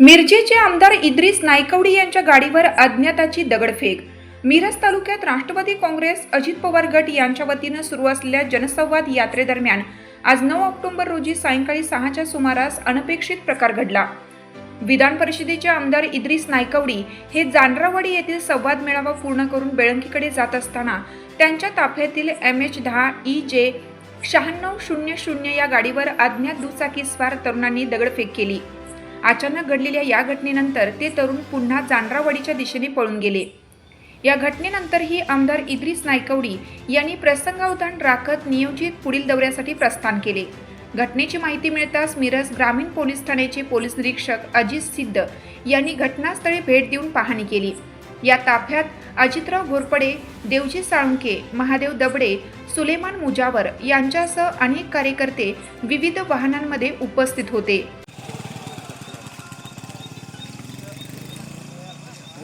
मिरजेचे आमदार इद्रिस नायकवडी यांच्या गाडीवर अज्ञाताची दगडफेक. मिरज तालुक्यात राष्ट्रवादी काँग्रेस अजित पवार गट यांच्या वतीनं सुरू असलेल्या जनसंवाद यात्रेदरम्यान आज नऊ ऑक्टोबर रोजी सायंकाळी सहाच्या सुमारास अनपेक्षित प्रकार घडला. विधान परिषदेचे आमदार इद्रिस नायकवडी हे जानरावाडी येथील संवाद मेळावा पूर्ण करून बेळंकीकडे जात असताना त्यांच्या ताफ्यातील एम एच दहा ई जे शहाण्णव शून्य शून्य या गाडीवर अज्ञात दुचाकीस्वार तरुणांनी दगडफेक केली. अचानक घडलेल्या या घटनेनंतर ते तरुण पुन्हा जानरावाडीच्या दिशेने पळून गेले. या घटनेनंतरही आमदार इद्रिस नायकवडी यांनी प्रसंगावधान राखत नियोजित पुढील दौऱ्यासाठी प्रस्थान केले. घटनेची माहिती मिळताच मिरज ग्रामीण पोलीस ठाण्याचे पोलीस निरीक्षक अजित सिद्ध यांनी घटनास्थळी भेट देऊन पाहणी केली. या ताफ्यात अजितराव घोरपडे देवजी साळुंके महादेव दबडे सुलेमान मुजावर यांच्यासह अनेक कार्यकर्ते विविध वाहनांमध्ये उपस्थित होते.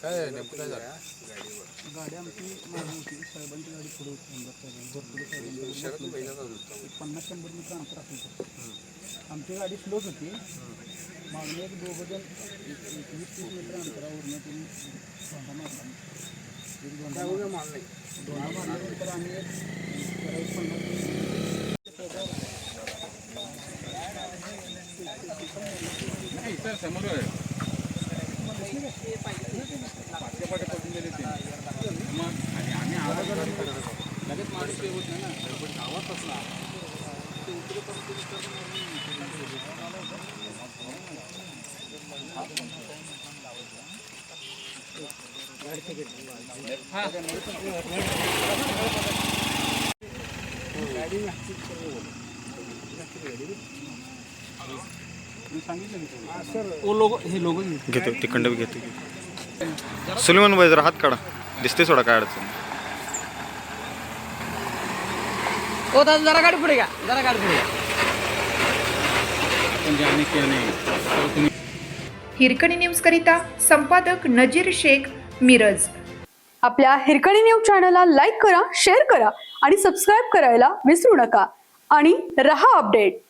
काय आहे नेमकं? काय झालं? गाडी आमची मागे होती. साहेबांची गाडी पुढे भरपूर पन्नास शंभर मीटर अंतर आमची गाडी स्लोच होती. मागणे एक दोघं जण एक एक वीस तीस मीटर अंतरावरनं तुम्ही धोंडा मारला. एक धोंडा मारला? धोंडा मारल्यानंतर आम्ही एक एक पन्नास नाही इथं समोर आहे पाठ्या पाठ्या पडून गेले ते मग आणि आम्ही आवाज लगेच माणूस ते होत नाही ना पण आवाज कसला ते उतरेपर्यंत घेतो तिकडं बी घेतो. सुलेमान भाई जरा हात काढा. दिसते सोडा काय अडचण ओ दादा जरा गाडी पुढे घ्या. जरा गाडी पुढे काय नाही. हिरकणी न्यूजकरिता संपादक नजीर शेख मिरज. आपल्या हिरकणी न्यूज चॅनलला लाईक करा शेअर करा आणि सबस्क्राईब करायला विसरू नका. आणि रहा अपडेट.